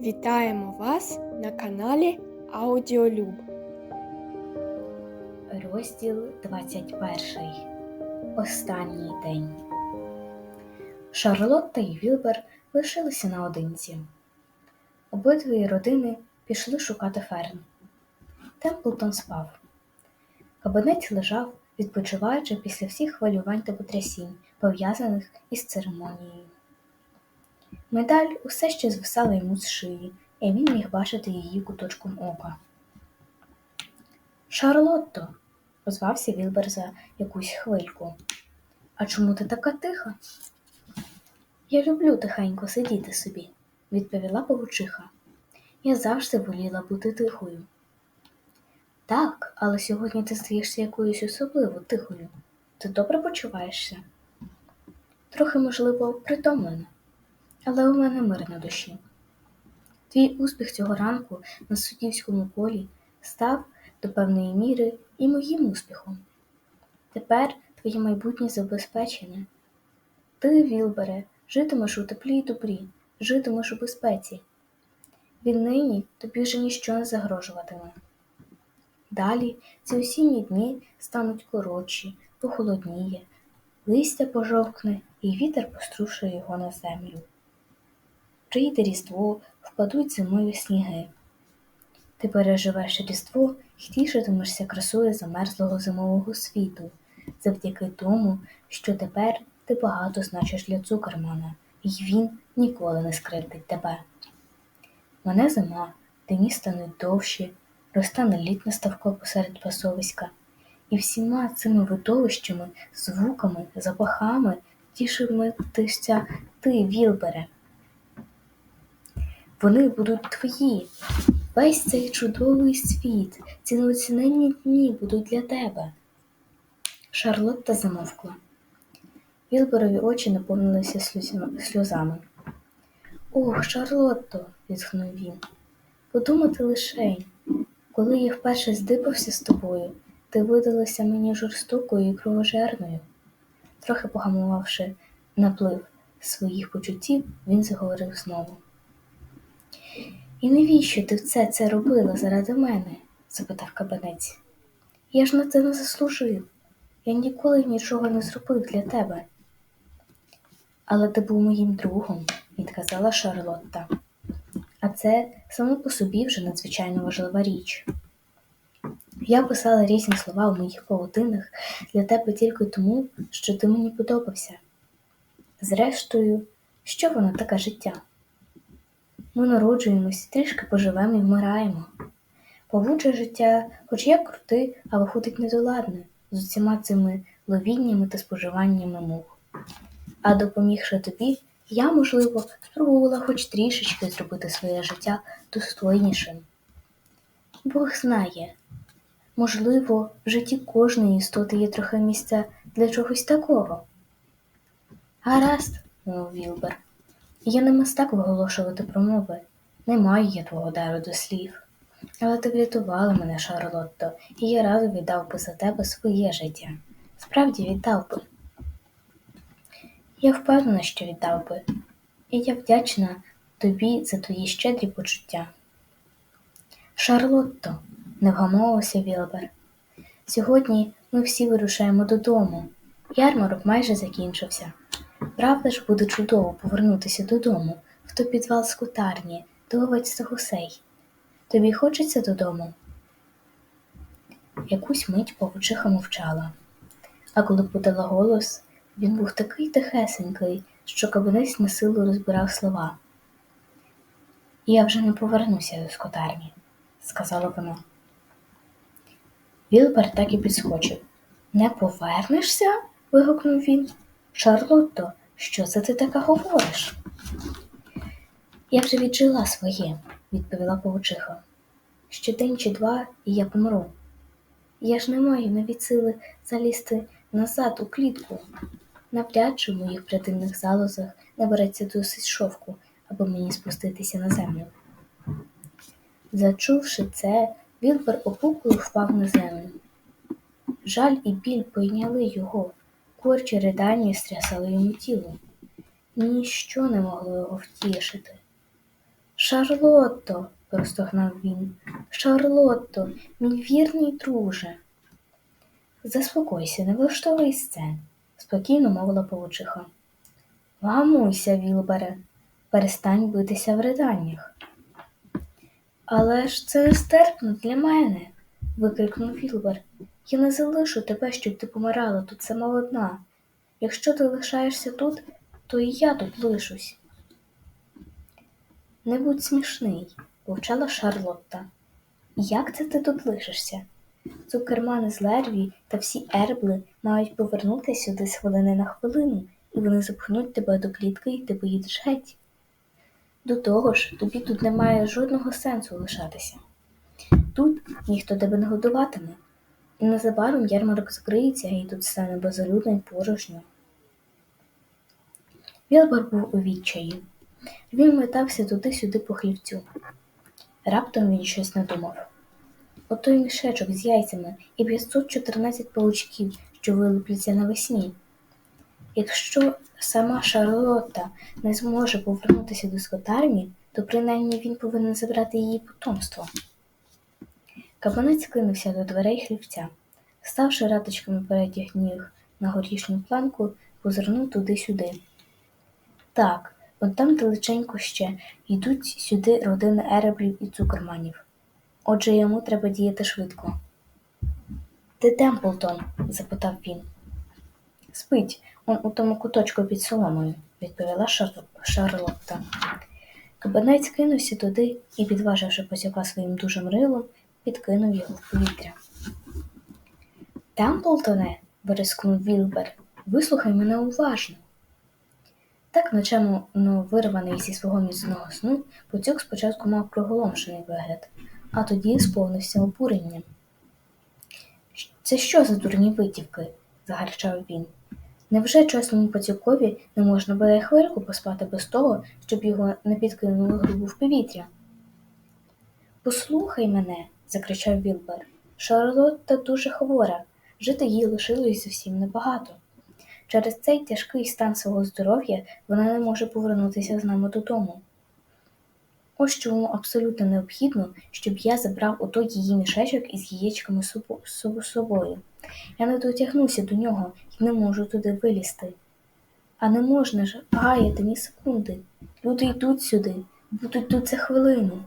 Вітаємо вас на каналі Аудіолюб. Розділ 21. Останній день. Шарлотта і Вілбер лишилися наодинці. Обидві родини пішли шукати ферм. Темплтон спав. Кабинець лежав, відпочиваючи після всіх хвилювань та потрясінь, пов'язаних із церемонією. Медаль усе ще звисала йому з шиї, і він міг бачити її куточком ока. Шарлотто, озвався Вілбер за якусь хвильку. А чому ти така тиха? Я люблю тихенько сидіти собі, відповіла павучиха. Я завжди воліла бути тихою. Так, але сьогодні ти стаєшся якоюсь особливо тихою. Ти добре почуваєшся? Трохи, можливо, притомлена, але у мене мир на душі. Твій успіх цього ранку на суддівському колі став до певної міри і моїм успіхом. Тепер твоє майбутнє забезпечене. Ти, Вілбере, житимеш у теплі й добрі, житимеш у безпеці. Віднині тобі вже ніщо не загрожуватиме. Далі ці осінні дні стануть коротші, похолодніє, листя пожовкне і вітер пострушує його на землю. Прийде різдво, впадуть зимові сніги. Ти переживеш різдво і тішитимешся красою замерзлого зимового світу, завдяки тому, що тепер ти багато значиш для Цукермана, і він ніколи не скривдить тебе. Мене зима, дні стануть довші, розтане літне ставко посеред пасовиська, і всіма цими видовищами, звуками, запахами тішитиметься ти, Вілбере. Вони будуть твої. Весь цей чудовий світ, ці неоціненні дні будуть для тебе. Шарлотта замовкла. Вілберові очі наповнилися сльозами. Ох, Шарлотто, відхнув він. Подумати лишень, коли я вперше здибався з тобою, ти видалася мені жорстокою і кровожерною. Трохи погамувавши наплив своїх почуттів, він заговорив знову. І навіщо ти все це робила заради мене? запитав кабанець. Я ж на це не заслужив. Я ніколи нічого не зробив для тебе. Але ти був моїм другом, відказала Шарлотта. А це само по собі вже надзвичайно важлива річ. Я писала різні слова у моїх павутинах для тебе тільки тому, що ти мені подобався. Зрештою, що воно таке життя? Ми народжуємось, трішки поживемо і вмираємо. Павуче життя, хоч як крути, а виходить недоладне, з усіма цими ловіннями та споживаннями мух. А допомігши тобі, я, можливо, спробувала хоч трішечки зробити своє життя достойнішим. Бог знає, можливо, в житті кожної істоти є трохи місця для чогось такого. Гаразд, мовив Вілбер. Я не мастак виголошувати промови. Не маю я твого дару до слів. Але ти врятувала мене, Шарлотто, і я радо віддав би за тебе своє життя. Справді віддав би. Я впевнена, що віддав би, і я вдячна тобі за твої щедрі почуття. Шарлотто, не вгамовувався Вілбер. Сьогодні ми всі вирушаємо додому. Ярмарок майже закінчився. Правда ж буде чудово повернутися додому, в той підвал скутарні, до овець та гусей. Тобі хочеться додому? Якусь мить павучиха мовчала, а коли подала голос, він був такий тихесенький, що кабинець на силу розбирав слова. Я вже не повернуся до скотарні, сказала вона. Вілбер так і підскочив. Не повернешся? вигукнув він. Шарлотто, що це ти таке говориш? Я вже віджила своє, відповіла павучиха. Ще день чи два, і я помру. Я ж не маю навіть сили залізти назад у клітку. Навряд чи в моїх прядинних залозах набереться досить шовку, аби мені спуститися на землю. Зачувши це, Вілбер опукою впав на землю. Жаль і біль пойняли його, корчі ридання стрясали йому тіло. Ніщо не могло його втішити. Шарлотто, простогнав він. Шарлотто, мій вірний друже. Заспокойся, не влаштовуй сцен, спокійно мовила павучиха. Вгамуйся, Вілбере, перестань битися в риданнях. Але ж це нестерпно для мене, викрикнув Вілбер. Я не залишу тебе, щоб ти помирала тут сама одна. Якщо ти лишаєшся тут, то і я тут лишусь. Не будь смішний, повчала Шарлотта. Як це ти тут лишишся? Цукермани з Лерві та всі ербли мають повернутися сюди з хвилини на хвилину, і вони запхнуть тебе до клітки, і ти поїдеш геть. До того ж, тобі тут немає жодного сенсу лишатися. Тут ніхто тебе не годуватиме, незабаром ярмарок закриється, і тут стане безлюдно й порожньо. Вілбар був у відчаї. Він метався туди-сюди по хлівцю. Раптом він щось надумав. Отой мішечок з яйцями і 514 паучків, що вилупляться навесні. Якщо сама Шарлотта не зможе повернутися до скотарні, то принаймні він повинен забрати її потомство. Кабанець кинувся до дверей хлівця. Ставши раточками передніх ніг на горішню планку, позирнув туди-сюди. Так, от там далеченько ще йдуть сюди родини ереблів і цукерманів. Отже, йому треба діяти швидко. Де Темплтон? запитав він. Спить, он у тому куточку під соломою, відповіла Шар... Шарлотта. Кабанець кинувся туди і, підваживши пацюка своїм дужим рилом, підкинув його в повітря. Темплтоне, вирискнув Вілбер, вислухай мене уважно. Так ночемо ну, вирваний зі свого міцного сну, Пацюк спочатку мав приголомшений вигляд, а тоді сповнився обуренням. Це що за дурні витівки? загарчав він. Невже чесному пацюкові не можна буде хвильку поспати без того, щоб його не підкинули грубу в повітря? Послухай мене, закричав Вілбер. Шарлотта дуже хвора, жити їй лишилось зовсім небагато. Через цей тяжкий стан свого здоров'я вона не може повернутися з нами додому. Ось чому абсолютно необхідно, щоб я забрав отой її мішечок із яєчками з собою. Я не дотягнуся до нього і не можу туди вилізти. А не можна ж гаяти ні секунди. Люди йдуть сюди, будуть тут за хвилину.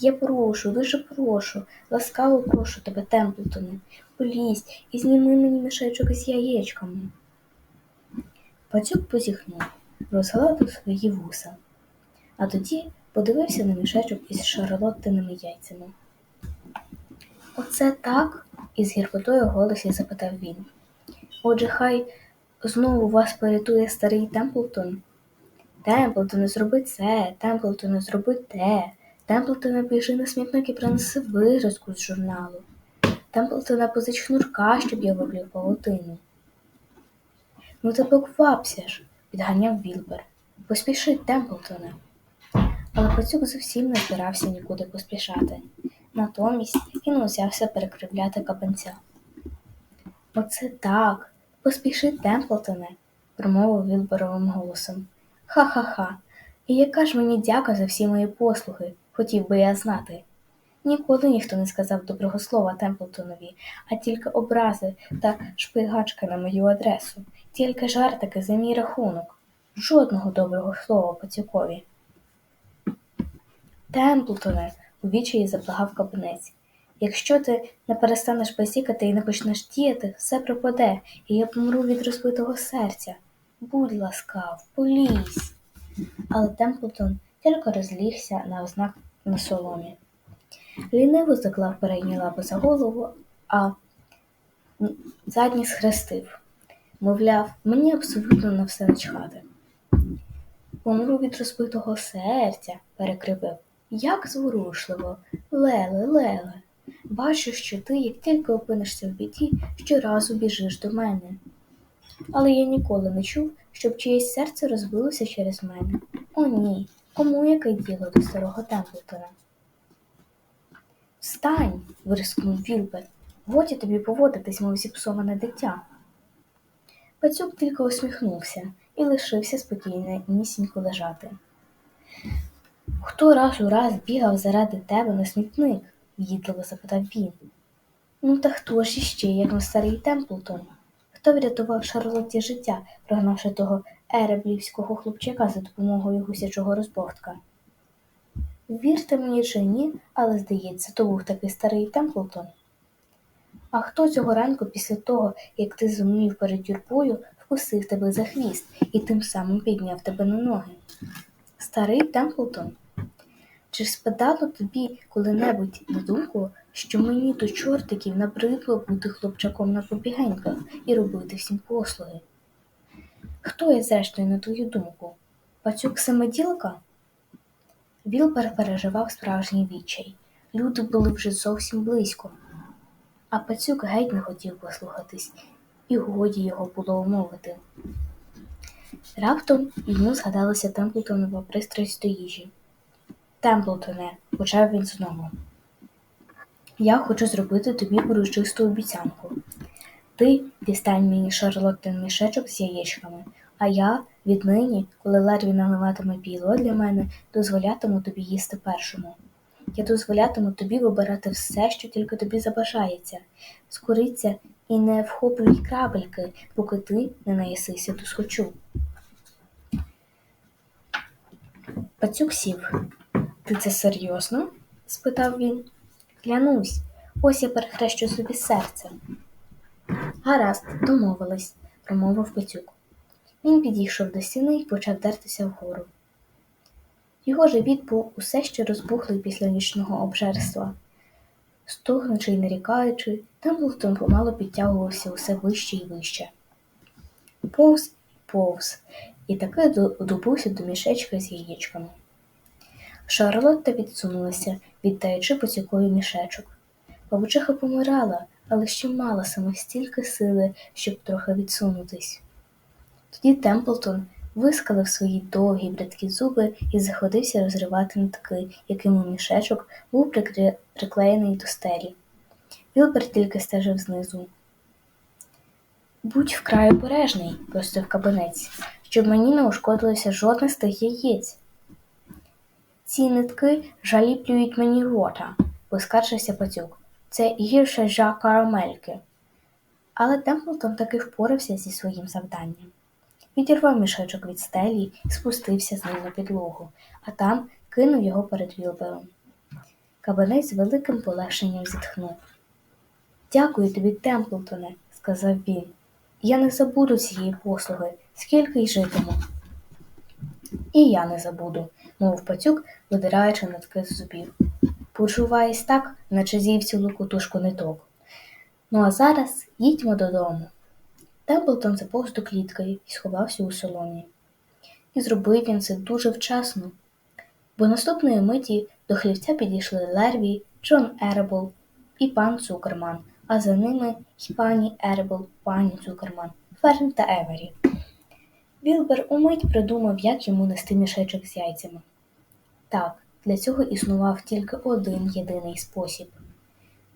Я прошу, дуже прошу, ласкаво прошу тебе, Темплтоне, полізь і зніми мені мішечок з яєчками. Пацюк позіхнув, розгладив свої вуса, а тоді подивився на мішечок із шарлоттиними яйцями. Оце так? із гіркотою в голосі запитав він. Отже, хай знову вас порятує старий Темплтон. Темплтоне, зроби це, Темплтоне, зроби те. Темплтоне, біжи на смітник і принеси виразку з журналу. Темплтоне, позич шнурка, щоб я виплів павутину. Ну ти поквапся ж, підганяв Вілбер. Поспіши, Темплтоне. Але пацюк зовсім не збирався нікуди поспішати. Натомість він узявся перекривляти кабанця. Оце так, поспіши, Темплтоне, промовив Вілберовим голосом. Ха-ха-ха. І яка ж мені дяка за всі мої послуги, хотів би я знати. Ніколи ніхто не сказав доброго слова Темплтонові, а тільки образи та шпигачки на мою адресу, тільки жартики за мій рахунок. Жодного доброго слова пацюкові. Темплтоне, у відчаї заблагав кабинець. Якщо ти не перестанеш посікати і не почнеш діяти, все пропаде, і я помру від розбитого серця. Будь ласкав, полізь. Але Темплтон тільки розлігся на ознак на соломі. Ліниво заклав передні лапи за голову, а задні схрестив. Мовляв, мені абсолютно на все начхати. Помру від розбитого серця, перекривив. Як зворушливо, Леле, Леле, бачу, що ти, як тільки опинишся в біді, щоразу біжиш до мене. Але я ніколи не чув, щоб чиєсь серце розбилося через мене. О, ні, кому яке діло до старого Темплтона? Встань, вирискнув Вілбер, годі тобі поводитись, мов зіпсоване дитя. Пацюк тільки усміхнувся і лишився спокійно нісінько лежати. Хто раз у раз бігав заради тебе на смітник? в'їдливо запитав він. Ну та хто ж іще, як не старий Темплтон? Хто врятував Шарлотті життя, прогнавши того ереблівського хлопчика за допомогою гусячого розбовтка? Вірте мені чи ні, але здається, то був такий старий Темплтон. А хто цього ранку після того, як ти зумів перед юрбою, вкусив тебе за хвіст і тим самим підняв тебе на ноги? Старий Темплтон? Чи спадало тобі коли-небудь на думку, що мені до чортиків набридло бути хлопчаком на побігеньках і робити всім послуги? Хто я, зрештою, на твою думку? Пацюк самоділка? Вілбер переживав справжній відчай. Люди були вже зовсім близько. А пацюк геть не хотів послухатись, і годі його було умовити. Раптом йому згадалася Темплтонова пристрасть до їжі. Темплтоне, почав він знову. Я хочу зробити тобі урочисту обіцянку. Ти дістань мені Шарлоттин мішечок з яєчками, а я віднині, коли Лерві наливатиме піло для мене, дозволятиму тобі їсти першому. Я дозволятиму тобі вибирати все, що тільки тобі забажається, скориться і не вхоплюй крабельки, поки ти не наїсися до схочу. Пацюк сів. Ти це серйозно? спитав він. Клянусь, ось я перехрещу собі серце. Гаразд, домовились, промовив Пацюк. Він підійшов до стіни і почав дертися вгору. Його живіт був усе ще розбухлий після нічного обжерства. Стогнучи й нарікаючи, Темплтон помало підтягувався усе вище і вище. Повз і повз, і таки добувся до мішечка з яєчками. Шарлотта відсунулася, віддаючи поцюкові мішечок. Павучиха помирала, але ще мала саме стільки сили, щоб трохи відсунутись. Тоді Темплтон вискалив свої довгі бридкі зуби і заходився розривати нитки, яким у мішечок був прикри... приклеєний до стелі. Вілбер тільки стежив знизу. Будь вкрай обережний, простив кабинець, щоб мені не ушкодилося жодне з тих яєць. Ці нитки жаліплюють мені рота, поскаржився пацюк. Це гірше жа карамельки. Але Темплтон таки впорався зі своїм завданням. Відірвав мішечок від стелі і спустився з ним на підлогу, а там кинув його перед Вілбером. Кабанець з великим полегшенням зітхнув. Дякую тобі, Темплтоне, сказав він. Я не забуду цієї послуги, скільки й житиму. І я не забуду, мовив пацюк, видираючи нитки з зубів. Почуваюсь так, наче з'їв цілу кутушку ниток. Ну а зараз їдьмо додому. Темплтон заповз до клітки і сховався у соломі. І зробив він це дуже вчасно, бо наступної миті до хлівця підійшли Лерві, Джон Еребл і пан Цукерман, а за ними й пані Еребл, пані Цукерман, Ферн та Евері. Вілбер умить придумав, як йому нести мішечок з яйцями. Так, для цього існував тільки один єдиний спосіб.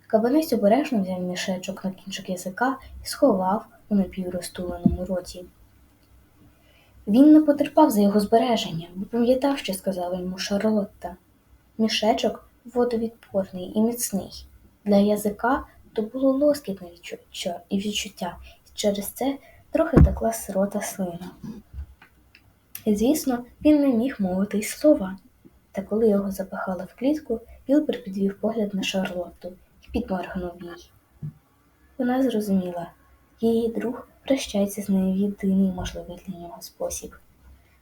Кабанець обережно взяв мішечок на кінчик язика і сховав у напіврозтуленому роті. Він не потерпав за його збереження, бо пам'ятав, що сказала йому Шарлотта. Мішечок водовідпорний і міцний. Для язика то було лоскітне відчуття і відчуття, і через це трохи текла з рота слина. Звісно, він не міг мовити й слова. Та коли його запихали в клітку, Вілбер підвів погляд на Шарлотту і підморгнув їй. Вона зрозуміла, її друг прощається з нею в єдиний можливий для нього спосіб.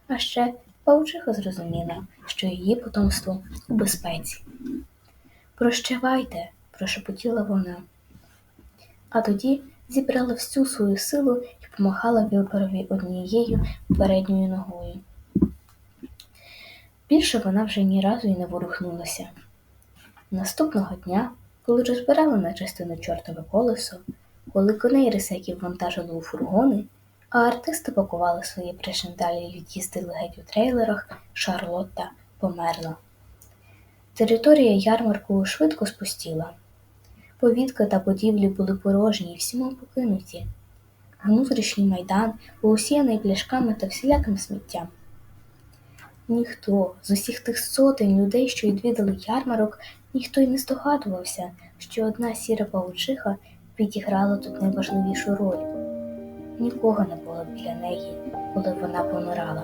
А ще паучиха зрозуміла, що її потомство у безпеці. Прощавайте, прошепотіла вона. А тоді зібрала всю свою силу і помахала Вілберові однією передньою ногою. Більше вона вже ні разу й не ворухнулася. Наступного дня, коли розбирали на частину чортове колесо, коли коней рисеків вантажили у фургони, а артисти пакували свої причиндалі й від'їздили геть у трейлерах, Шарлотта померла. Територія ярмарку швидко спустіла. Повітки та будівлі були порожні і всіма покинуті. Внутрішній майдан був усіяний пляшками та всіляким сміттям. Ніхто з усіх тих сотень людей, що відвідали ярмарок, ніхто й не здогадувався, що одна сіра паучиха відіграла тут найважливішу роль. Нікого не було біля неї, коли вона помирала.